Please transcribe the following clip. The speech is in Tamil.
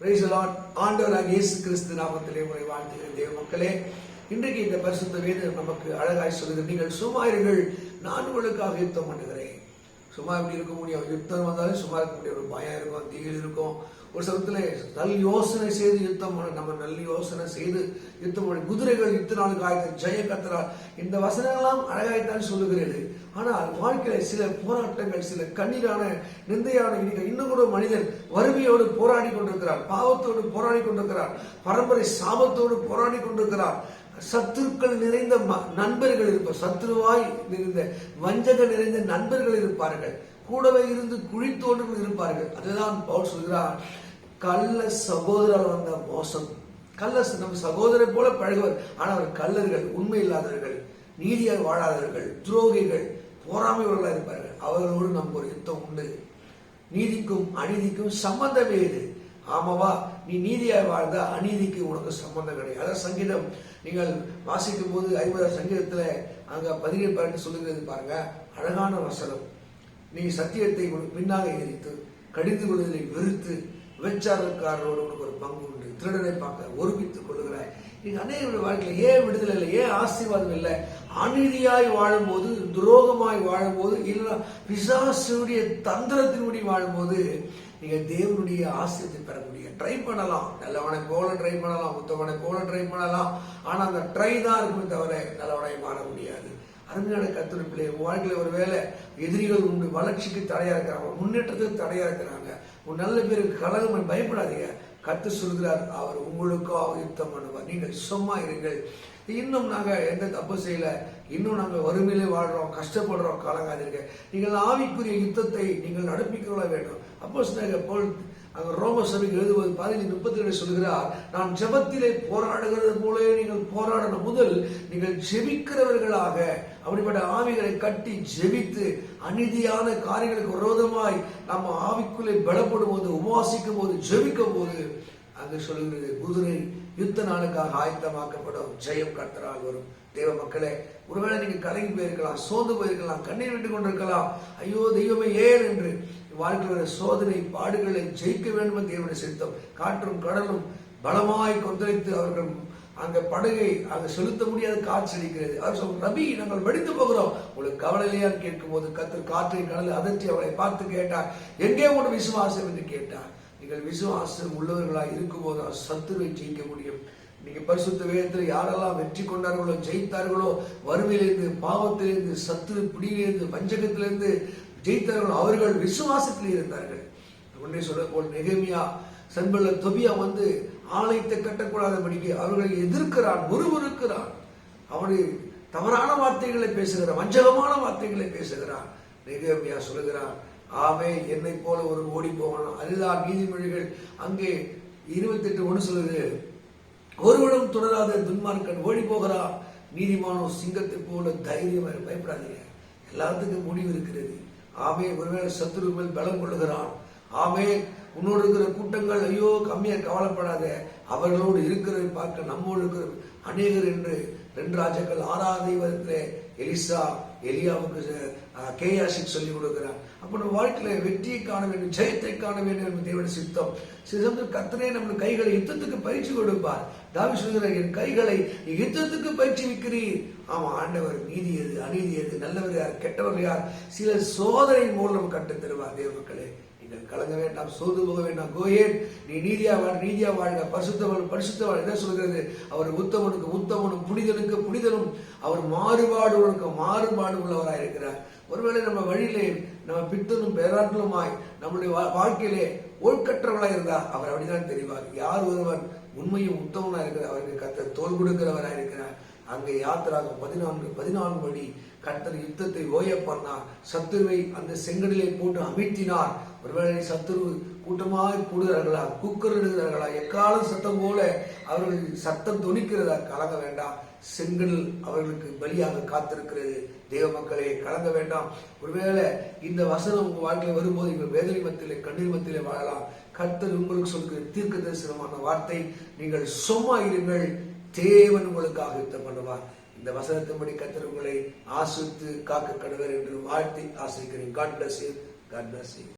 பிரைஸ் ஆண்டவராக இயேசு கிறிஸ்து நாமத்திலே உங்களை வாழ்த்துகிற தேவ மக்களே இன்றைக்கு இந்த பரிசுத்த வேதம் நமக்கு அழகாய் சொல்லுது நீங்கள் சும்மா நான் உங்களுக்காக யுத்தம் பண்ணுகிறேன். சும்மா எப்படி இருக்க முடியும் யுத்தம் வந்தாலும் சும்மா இருக்க முடியும் ஒரு பயம் இருக்கும் திகில் இருக்கும். ஒரு சமயத்துல நல் யோசனை செய்து யுத்தம் நம்ம நல்ல யோசனை செய்து யுத்தம் பண்ணி. குதிரைகள் யுத்த நாளுக்கு ஆயத்த ஜெய கத்தரால் இந்த வசனங்கள்லாம் அழகாய்த்தான் சொல்லுகிறது. ஆனால் வாழ்க்கையில சில போராட்டங்கள் சில கண்ணீரான நிந்தையான இன்னைக்கு இன்னும் கூட மனிதன் வறுமையோடு போராடி கொண்டிருக்கிறார். பாவத்தோடு போராடி கொண்டிருக்கிறார். பரம்பரை சாபத்தோடு போராடி கொண்டிருக்கிறார். சத்துருக்கள் நிறைந்த ம- நண்பர்கள் இருப்பார் சத்ருவாய் நிறைந்த வஞ்சக நிறைந்த நண்பர்கள் இருப்பார்கள். கூடவே இருந்து குழி தோண்டுகள் இருப்பார்கள். அதுதான் பவுல் சொல்கிறார் கள்ள சகோதரர் வந்த மோசம். கள்ள நம்ம சகோதரர் போல பழகுவர். ஆனால் அவர் கள்ளர்கள் உண்மை இல்லாதவர்கள் நீதியாக வாழாதவர்கள் துரோகிகள் போராமையவர்களாக இருப்பார்கள். அவர்களோடு நமக்கு ஒரு யுத்தம் உண்டு. நீதிக்கும் அநீதிக்கும் சம்பந்தமே இது. ஆமாவா? நீ நீதியாக வாழ்ந்தா அநீதிக்கு உனக்கு சம்பந்தம் கிடையாது. அதான் சங்கீதம். நீங்கள் வாசிக்கும் போது ஐம்பதாம் சங்கீதத்தில் அங்கே பதினேழு பாட்டு சொல்லுகிறது பாருங்க அழகான வசனம். நீ சத்தியத்தை பின்னாக எரித்து கடிந்து கொள்வதை வெறுத்து விபச்சாரக்காரரோடு உனக்கு ஒரு பங்கு உண்டு. திருடனை பார்க்க ஒருமித்துக் கொள்ளுகிறாய். நீங்க அநேக வாழ்க்கையில் ஏன் விடுதலை இல்லை ஏன் ஆசீர்வாதம் இல்லை? அநீதியாய் வாழும்போது துரோகமாய் வாழும்போது இல்லைன்னா பிசாசுடைய தந்திரத்தினுடைய வாழும்போது நீங்கள் தேவனுடைய ஆசிரியத்தை பெற முடியும். ட்ரை பண்ணலாம். நல்லவனை போல ட்ரை பண்ணலாம். உத்தவனை போல ட்ரை பண்ணலாம். ஆனால் அந்த ட்ரை தான் இருக்குமே தவிர நல்லவனை மாற முடியாது. அருமையான கத்துரைப்பிள்ளை வாழ்க்கையில் ஒரு வேலை எதிரிகள் உண்டு வளர்ச்சிக்கு தடையாக இருக்கிறாங்க முன்னேற்றத்துக்கு தடையாக இருக்கிறாங்க. ஒரு நல்ல பேருக்கு கலகம் பயப்படாதீங்க. கத்து சொல்கிறார் அவர் உங்களுக்கோ யுத்தம் பண்ணுவார். நீங்கள் சும்மா இருங்கள். இன்னும் நாங்கள் எந்த தப்பு செய்யல. இன்னும் நாங்கள் வறுமையிலே வாழ்றோம் கஷ்டப்படுறோம் காலங்காதிருக்க நீங்கள் ஆவிக்குரிய யுத்தத்தை நீங்கள் நடப்பிக்கொள்ள வேண்டும். அப்போ சொன்னாங்க போல் அவர் ரோம சபைக்கு எழுதுவது பதினஞ்சு முப்பத்தி ரெண்டு சொல்கிறார் நான் ஜெபத்திலே போராடுகிறது போலே நீங்கள் போராடணும் முதல் நீங்கள் ஜெபிக்கிறவர்களாக. அப்படிப்பட்ட ஆவிகளை கட்டி ஜெபித்து அநீதியான காரியங்களுக்கு விரோதமாய் நம்ம ஆவிக்குள்ளே பலப்படும் போது உபாசிக்கும் போது ஜெபிக்கும் போது அங்கு சொல்லுகிறது குதிரை யுத்த நாளுக்காக ஆயத்தமாக்கப்படும் ஜெயம் கர்த்தரால் வரும். தேவ மக்களே ஒருவேளை நீங்க கலங்கி போயிருக்கலாம் சோர்ந்து போயிருக்கலாம் கண்ணீர் விட்டு கொண்டிருக்கலாம். ஐயோ தெய்வமே ஏன் என்று? வாழ்க்கையில் வர சோதனை பாடுகளை ஜெயிக்க வேண்டும் என்று தேவனுடைய சித்தம். காற்றும் கடலும் பலமாய் கொந்தளித்து அவர்கள் அந்த படகை அங்க செலுத்த முடியாத காற்று அடிக்கிறது. அவர் சொல்ற ரபி நாங்கள் வெடித்து போகிறோம். உங்களுக்கு கவலை இல்லையான்னு கேட்கும் போது கத்தர் காற்றை கடலை அதற்றி அவளை பார்த்து கேட்டார். எங்கே உங்களோட விசுவாசம்? என்று கேட்டார். நீங்கள் விசுவாசம் உள்ளவர்களாக இருக்கும்போது அவர் சத்துருவை ஜெயிக்க முடியும் நீங்க பரிசுத்த வேதத்தில் யாரெல்லாம் வெற்றி கொண்டார்களோ ஜெயித்தார்களோ வறுமையிலிருந்து பாவத்திலிருந்து சத்துரு பிடியிலிருந்து வஞ்சகத்திலிருந்து ஜெயித்தார்களோ அவர்கள் விசுவாசத்தில் இருந்தார்கள். ஒன்றே சொல்ல போல் நெகமியா சண்பல்ல தொபியா வந்து ஆலயத்தை கட்டக்கூடாதபடிக்கு அவர்களை எதிர்க்கிறான் முறுமுறுக்கிறான். அவனை தவறான வார்த்தைகளை பேசுகிறான் வஞ்சகமான வார்த்தைகளை பேசுகிறான். நெகமியா சொல்லுகிறான் ஆமே என்னை போல ஒரு ஓடி போகணும் அதுதான் நீதிமொழிகள் அங்கே இருபத்தெட்டு ஒன்று சொல்லுது. ஒருவனும் தொடராத துன்மார்க்கன் ஓடி போகிறான் நீதிமானோ சிங்கத்தை போல தைரியம் பயப்படாதீங்க. எல்லாத்துக்கும் முடிவு இருக்கிறது. ஆமே ஒருவேளை சத்துரு மேல் பலம் கொள்ளுகிறான். ஆமே உன்னோடு இருக்கிற கூட்டங்கள் ஐயோ கம்மியா கவலைப்படாத. அவர்களோடு இருக்கிறதை பார்க்க நம்மோடு இருக்கிற அநேகர் என்று ரெண்டு ராஜாக்கள் ஆறாவது தெய்வத்திலே எலிசா எலியாவுக்கு கேயாசிக் சொல்லிக் கொடுக்கிறார். அப்போ நம்ம வாழ்க்கையில வெற்றியை காண வேண்டும் ஜெயத்தை காண வேண்டும் என்று தேவனுடைய சித்தம். சில சமயம் கத்தனே நம்மளுக்கு கைகளை யுத்தத்துக்கு பயிற்சி கொடுப்பார். தாவி சொல்கிறார் என் கைகளை யுத்தத்துக்கு பயிற்சி விற்கிறீர் ஆமா ஆண்டவர் நீதி எது அநீதி எது நல்லவர் யார் கெட்டவர் யார்? சில சோதனை மூலம் கட்டு தருவார் தேவ மக்களே. நீங்கள் கலங்க வேண்டாம் சோர்ந்து போக வேண்டாம். கோயேன் நீ நீதியா வாழ் நீதியா வாழ்க. பரிசுத்தவன் பரிசுத்தவன். என்ன சொல்கிறது? அவர் உத்தமனுக்கு உத்தமனும் புனிதனுக்கு புனிதனும். அவர் மாறுபாடுகளுக்கு மாறுபாடு உள்ளவராக இருக்கிறார். ஒருவேளை நம்ம வழியிலே நம்ம பித்தனும் பேராட்டலுமாய் நம்முடைய வா- வாழ்க்கையிலே ஒழுக்கற்றவர்களாய் இருந்தா அவர் அப்படிதான் தெரிவார். யார் ஒருவன் உண்மையும் உத்தமனாக இருக்கிறார்? அவருக்கு கத்த தோல் கொடுக்கிறவராக இருக்கிறார். அங்கே யாத்திராக பதினான்கு பதினான்கு படி கர்த்தர் யுத்தத்தை ஓய பண்ணார். சத்துருவை அந்த செங்கடலை போட்டு அமிழ்த்தினார். ஒருவேளை சத்துரு கூட்டமாக கூடுகிறார்களா? இடுகிறார்களா எக்காலம் சத்தம் போல அவர்கள் சத்தம் துணிக்கிறதா கலங்க வேண்டாம். செங்கல் அவர்களுக்கு பலியாக காத்திருக்கிறது. தேவ மக்களே கலங்க வேண்டாம். ஒருவேளை இந்த வசனம் உங்க வாழ்க்கையில் வரும்போது நீங்கள் வேதனை மத்தியிலே கண்ணீர் மத்தியிலே வாழலாம். கர்த்தர் உங்களுக்கு சொல்கிற தீர்க்க தரிசனமான வார்த்தை நீங்கள் சும்மா இருங்கள். தேவன் உங்களுக்காக யுத்தம் பண்ணுவார். இந்த வசனத்தின்படி கத்தர் உங்களை ஆசிரித்து காக்க கடவர் என்று வாழ்த்தி ஆசிரிக்கிறேன். God bless you God bless you